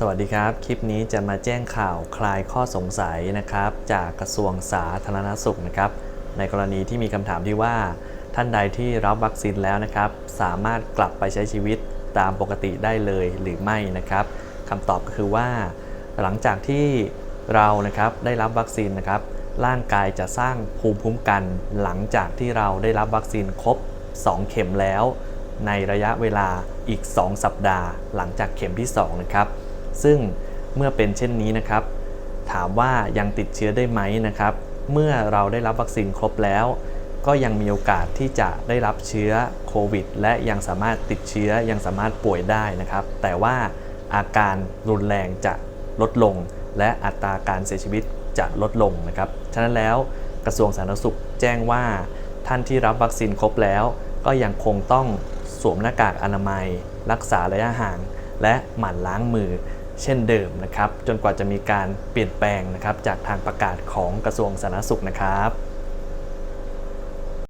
สวัสดีครับ คลิปนี้จะมาแจ้งข่าวคลายข้อสงสัยนะครับ จากกระทรวงสาธารณสุขนะครับ ในกรณีที่มีคำถามที่ว่า ท่านใดที่รับวัคซีนแล้วนะครับ สามารถกลับไปใช้ชีวิตตามปกติได้เลยหรือไม่นะครับคำตอบก็คือว่า หลังจากที่เรานะครับได้รับวัคซีนนะครับ ร่างกายจะสร้างภูมิคุ้มกัน หลังจากที่เราได้รับวัคซีนครบ 2 เข็มแล้ว ในระยะเวลาอีก 2 สัปดาห์ หลังจากเข็มที่ 2 นะครับ ซึ่งเมื่อเป็นเช่นนี้นะครับ ถามว่ายังติดเชื้อได้ไหมนะครับ เมื่อเราได้รับวัคซีนครบแล้ว ก็ยังมีโอกาสที่จะได้รับเชื้อโควิด และยังสามารถติดเชื้อยังสามารถป่วยได้นะครับ แต่ว่าอาการรุนแรงจะลดลง และอัตราการเสียชีวิตจะลดลงนะครับ ฉะนั้นแล้วกระทรวงสาธารณสุขแจ้งว่า ท่านที่รับวัคซีนครบแล้ว ก็ยังคงต้องสวมหน้ากากอนามัย รักษาระยะห่าง และหมั่นล้างมือ เช่นเดิมนะครับ จนกว่าจะมีการเปลี่ยนแปลงนะครับจากทางประกาศของกระทรวงสาธารณสุขนะครับ